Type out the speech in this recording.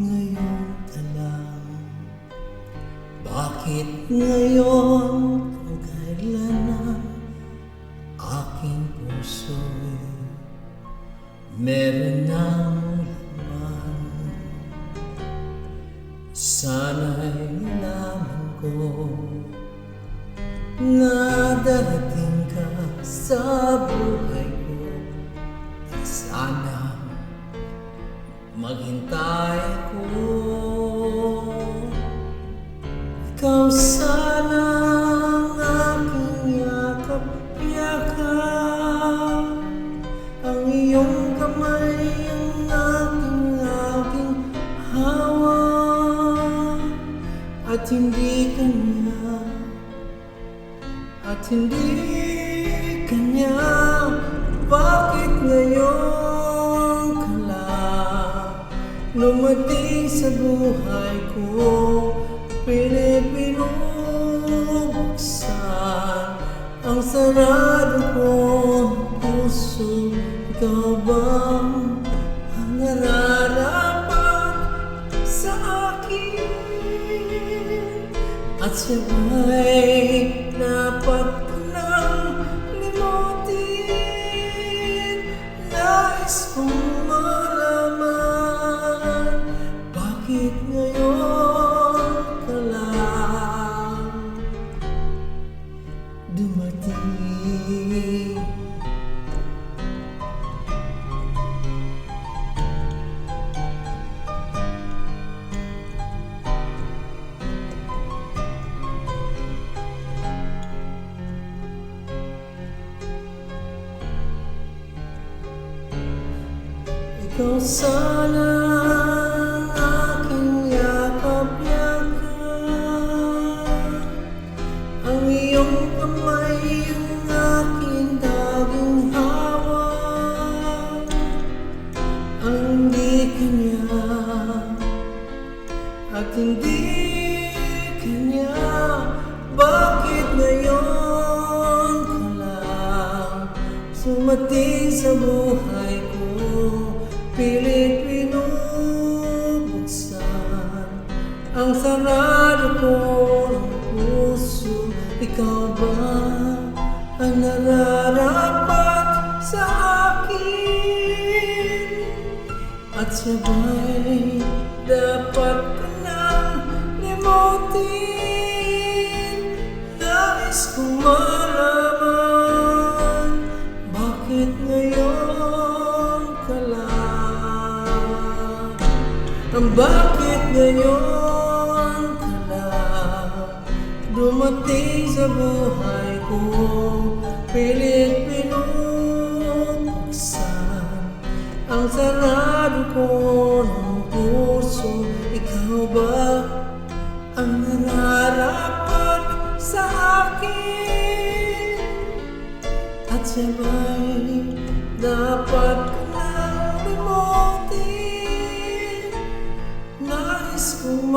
ngayon ka lang? Bakit ngayon kung kailan na aking puso'y meron ng laman? Sana'y nalaman ko na darating ka sa buhay maghintay ko. Ikaw sana ang aking yakap yakap. Ang iyong kamay ang aking aking hawak At hindi kanya at hindi kanya Bakit ngayon Lumating sa buhay ko Pilit binubuksan Ang sarado kong puso Ikaw bang ang nararapat sa akin? At sabay dapat Ikaw sana ang aking yakap-yakap Ang iyong kamay ang aking daging hawak. Ang hindi kanya at hindi kanya. Bakit ngayon ka lang Sumating sa buhay sarado ko ng puso Ikaw ba ang nararapat sa akin? At sabay dapat ko nang limutin Nais kong malaman Bakit ngayon ka lang Ang bakit ngayon Dumating sa buhay ko. Pilit pinupuksan Ang sarado ko ng puso. Ikaw ba ang nararapat sa akin? At sabay dapat ko nang limutin? Nais kong